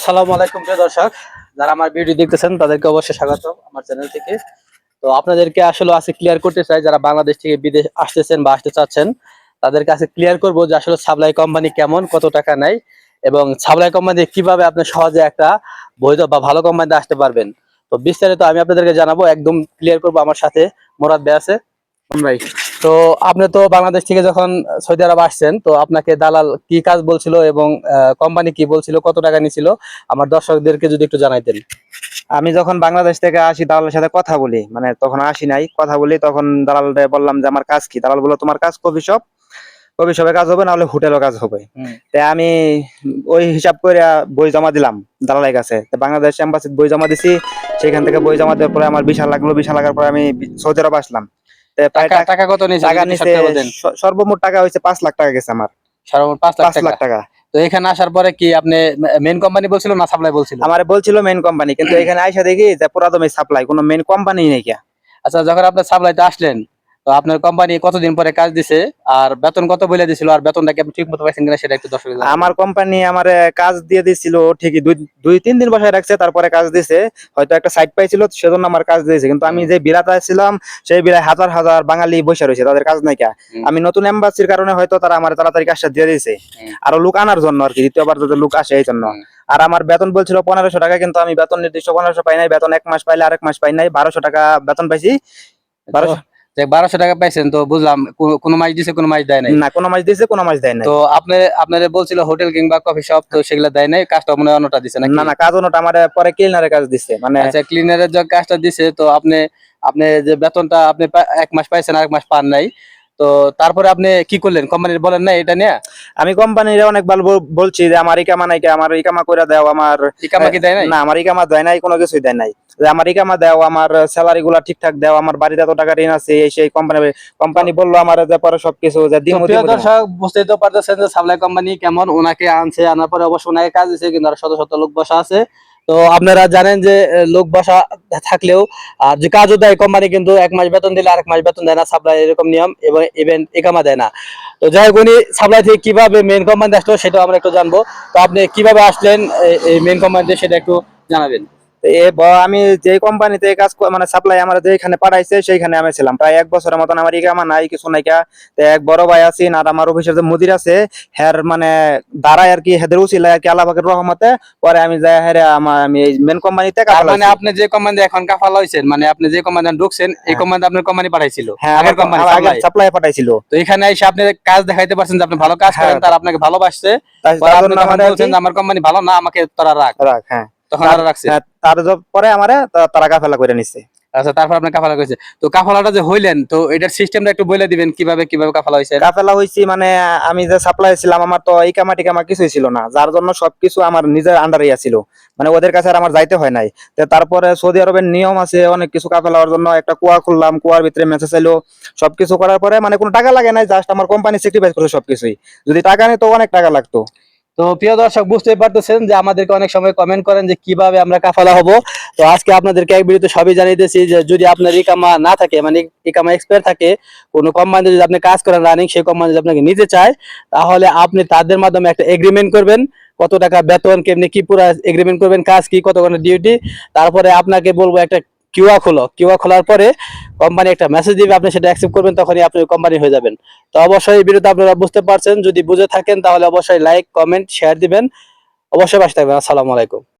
আসসালামু আলাইকুম প্রিয় দর্শক। যারা আমার ভিডিও দেখতেছেন, তাদেরকে অবশ্যই স্বাগত আমার চ্যানেল থেকে। তো আপনাদেরকে আসলে আজকে ক্লিয়ার করতে চাই, যারা বাংলাদেশ থেকে বিদেশ আসতেছেন বা আসতে চাচ্ছেন, তাদেরকে আজকে ক্লিয়ার করব যে আসলে সাপ্লাই কোম্পানি কেমন, কত টাকা নেয় এবং সাপ্লাই কোম্পানি কীভাবে আপনি সহজে একটা বৈধ বা ভালো কোম্পানিতে আসতে পারবেন। তো বিস্তারিত আমি আপনাদেরকে জানাব, একদম ক্লিয়ার করব আমার সাথে। মোরাদ ভাই আছে। ভাই তো আপনি তো বাংলাদেশ থেকে যখন সৌদি আরব আসছেন তো আপনাকে দালাল কি কাজ বলছিল এবং কোম্পানি কি বলছিল কত টাকা নিছিল? আমার দর্শকদেরকে যদি একটু জানাইতেন। আমি যখন বাংলাদেশ থেকে আসি দালালের সাথে কথা বলি মানে তখন আসি নাই কথা বলি তখন দালালরে বললাম যে আমার কাজ কি? দালাল বলল তোমার কাজ কফি শপ কফি শপে কাজ হবে না হলে হোটেলও কাজ হবে। তাই আমি ওই হিসাব করে বই জমা দিলাম দালালের কাছে। বাংলাদেশ এম্বাসিতে বই জমা দিছি সেখান থেকে বই জমা দেওয়ার পরে আমার বিশাল লাগল বিশাল লাগার পরে আমি সৌদি আরব আসলাম। টাকা কত নিয়েছে টাকা সর্বমোট টাকা হয়েছে পাঁচ লাখ টাকা গেছে আমার। সর্বমোট পাঁচ লাখ টাকা। তো এখানে আসার পরে কি আপনি মেন কোম্পানি বলছিল না সাপ্লাই বলছিল? আমার বলছিল মেন কোম্পানি কিন্তু এখানে আইসা দেখি যে পুরাদমে সাপ্লাই কোনো মেন কোম্পানি নেই আচ্ছা যখন আপনি সাপ্লাইতে আসলেন তো আপনার কোম্পানি কতদিন পরে কাজ দিছে? আর বেতন কত বলে দিছিল? আর বেতনটা কি আপনি ঠিক মতো পাইছেন কিনা সেটা একটু দর্শক আমার কোম্পানি আমার কাজ দিয়ে দিছিল ঠিকই দুই দুই তিন দিন বসায় রাখছে তারপরে কাজ দিছে। হয়তো একটা সাইট পাইছিল সেজন্য আমার কাজ দিয়েছে। কিন্তু আমি যে বিলাতে ছিলাম সেই বিলায় হাজার হাজার বাঙালি বসে রয়েছে তাদের কাজ নাই কা। আমি নতুন এম্বাসির কারণে হয়তো তারা আমার তাড়াতাড়ি কাজটা দিয়ে দিয়েছে। আরও লোক আনার জন্য আর কি দ্বিতীয়বার যাতে লোক আসে এই জন্য। আর আমার বেতন বলছিল পনেরোশো টাকা কিন্তু আমি বেতন নির্দিষ্ট পনেরোশো পাই নাই। বেতন এক মাস পাইলে আরেক মাস পাই নাই। বারোশো টাকা বেতন পাইছি। বারোশো যে বারোশো টাকা পাইছেন তো বুঝলাম কোনো মাছ দিছে কোনো মাছ দেয় নাই। না কোনো মাছ দিছে কোনো মাছ দেয় নাই। তো আপনি আপনার বলছিল হোটেল কিংবা কফি শপ তো সেগুলো দেয় নাই কাজটা মনে হয় অন্যটা দিছে না না কাজ অন্যটা আমার পরে ক্লিনারের কাজ দিচ্ছে মানে আচ্ছা ক্লিনারের যে কাজটা দিছে তো আপনি আপনি যে বেতনটা আপনি এক মাস পাইছেন আর এক মাস পান নাই। তো তারপরে আপনি কি করলেন? কোম্পানির বলেন না এটা নিয়ে। আমি কোম্পানির অনেক বল- বলছি যে আমার ইকামা নাই কে, আমার ইকামা করে দাও আমার ইকামা কি দেয় নাই? না আমার ইকামা দেয় নাই কোনো কিছুই দেয় নাই। যে আমার ইকামা দাও আমার স্যালারি গুলা ঠিকঠাক দাও আমার বাড়িতে এত টাকা ঋণ আছে এই সেই কোম্পানি কোম্পানি বলল আমার যে পরে সবকিছু যে দিমু। দর্শক বুঝতেই তো পারতেছেন যে সাপ্লাই কোম্পানি কেমন ওনাকে আনছে আনার পরে অবশ্য ওনাকে কাজ দিচ্ছে কিন্তু আর শত শত লোক বসা আছে। তো আপনারা জানেন যে লোক বসা থাকলেও আর যে কাজও দেয় কোম্পানি কিন্তু এক মাস বেতন দিলে আরেক মাস বেতন দেয় না সাপ্লাই এরকম নিয়ম, এবং ইভেন্ট একামা দেয় না। তো যাই হোক, উনি সাপ্লাই থেকে কীভাবে মেন কোম্পানিতে আসলো সেটাও আমরা একটু জানব। তো আপনি কীভাবে আসলেন এই মেন কোম্পানিতে সেটা একটু জানাবেন। আমি যে কোম্পানিতে কাজ মানে সাপ্লাই আমার যেখানে পাঠাইছে সেইখানে আমি ছিলাম। প্রায় এক বছরের মতন আমার ইকামা নাই কিছু নাইকা তো এক বড় ভাই আছেন আর আমার অফিসের যে মুদির আছে হ্যার মানে দাঁড়ায় আর কি হেদের উচিল আর কি আল্লাহের রহমতে। পরে আমি যাই হেরে আমার আমি এই মেন কোম্পানিতে কাজ মানে আপনি যে কোম্পানিতে এখন কাফাল হয়েছেন মানে আপনি যে কোম্পানি ঢুকছেন এই কোম্পানিতে আপনার কোম্পানি পাঠাইছিল? হ্যাঁ আমার কোম্পানি সাপ্লাই পাঠাইছিল। তো এখানে এসে আপনি কাজ দেখাইতে পারছেন যে আপনি ভালো কাজ করেন হ্যাঁ। তার আপনাকে ভালোবাসছে। আমার কোম্পানি ভালো না আমাকে তোরা রাখ। রাখ, হ্যাঁ। তখন ওরা রাখছে? হ্যাঁ, তার পরে আমারে তারা কাফেলা করে নিচ্ছে আচ্ছা তারপর আপনি কাফালা তো কাফালাটা যে হইলেন তো এটার সিস্টেমটা একটু বলে দিবেন কীভাবে কীভাবে কাফালা কাফেলা মানে আমি যে সাপ্লাই ছিলাম আমার তো এই কামা কিছুই ছিল না। যার জন্য সবকিছু আমার নিজের আন্ডারে ছিল। মানে ওদের কাছে আর আমার যাইতে হয় নাই। তো তারপরে সৌদি আরবের নিয়ম আছে অনেক কিছু কাফেলা হওয়ার জন্য একটা কুয়া খুললাম কুয়ার ভিতরে মেসেজ এলো সবকিছু করার পরে মানে কোনো টাকা লাগে নাই জাস্ট আমার কোম্পানি স্যাক্রিফাইস করছে সবকিছুই। যদি টাকা নেই তো অনেক টাকা লাগতো। তো প্রিয় দর্শক, বুঝতেই পারতেছেন যে আমাদেরকে অনেক সময় কমেন্ট করেন যে কীভাবে আমরা কাফালা হব। তো আজকে আপনাদেরকে এক ভিডিওতে সবই জানিয়ে দিয়েছি যে যদি আপনার ইকামা না থাকে মানে ইকামা এক্সপায়ার থাকে, কোনো কোম্পানিতে যদি আপনি কাজ করেন রানিং সেই কোম্পানি যদি আপনাকে নিতে চায়, তাহলে আপনি তাদের মাধ্যমে একটা এগ্রিমেন্ট করবেন, কত টাকা বেতন, কেমনি কি পুরো এগ্রিমেন্ট করবেন, কাজ কি কত ঘণ্টা ডিউটি তারপরে আপনাকে বলব একটা কিউআ খোলো। কিউআ খোলার পরে কোম্পানি একটা মেসেজ দিবে, আপনি সেটা অ্যাকসেপ্ট করবেন, তখনই আপনি কোম্পানি হয়ে যাবেন। তো অবশ্যই এই ভিডিওতে আপনারা বুঝতে পারছেন, যদি বুঝে থাকেন তাহলে অবশ্যই লাইক কমেন্ট শেয়ার দিবেন। অবশ্যই পাশে থাকবেন। আসসালামু আলাইকুম।